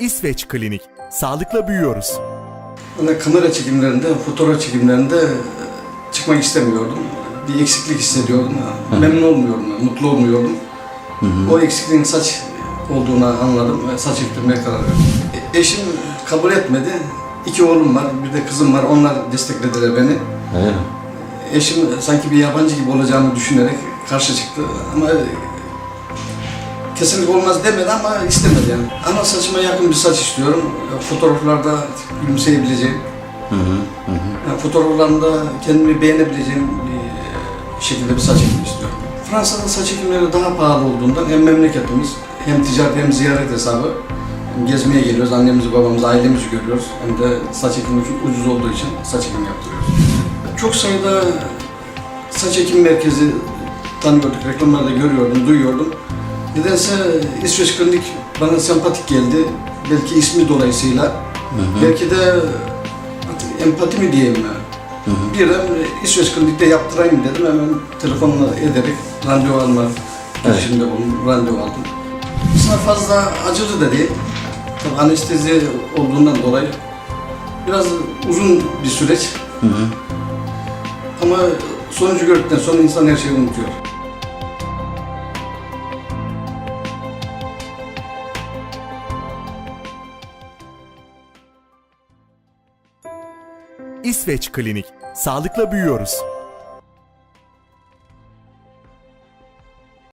İsveç Klinik. Sağlıkla büyüyoruz. Öyle kamera çekimlerinde, fotoğraf çekimlerinde e, çıkmak istemiyordum. Bir eksiklik hissediyordum. Memnun olmuyordum, mutlu olmuyordum. O eksikliğin saç olduğunu anladım ve saç ektirmeye karar verdim. E, Eşim kabul etmedi. İki oğlum var, bir de kızım var. Onlar desteklediler beni. Mi? Eşim sanki bir yabancı gibi olacağımı düşünerek karşı çıktı ama kesinlikle olmaz demedi ama istemedi yani. Ama saçıma yakın bir saç istiyorum. Fotoğraflarda gülümseyebileceğim. Yani fotoğraflarımda kendimi beğenebileceğim bir şekilde bir saç ekimi istiyorum. Fransa'da saç ekimleri daha pahalı olduğundan hem memleketimiz hem ticaret hem ziyaret hesabı hem gezmeye geliyoruz. Annemizi, babamızı, ailemizi görüyoruz. Hem de saç ekimi ucuz olduğu için saç ekimi yaptırıyoruz. Çok sayıda saç ekim merkezi tanıyorduk, reklamlarda görüyordum, duyuyordum. Nedense İsveç Klinik bana sempatik geldi. Belki ismi dolayısıyla. Belki de empati mi diyeyim ben. Birden İsveç Klinik'te yaptırayım dedim. Hemen telefonla ederek randevu alma girişiminde bulundum, randevu aldım. Aslında fazla acılı da değil. Tabii anestezi olduğundan dolayı biraz uzun bir süreç. Ama sonucu gördükten sonra insan her şeyi unutuyor. İsveç Klinik. Sağlıkla büyüyoruz.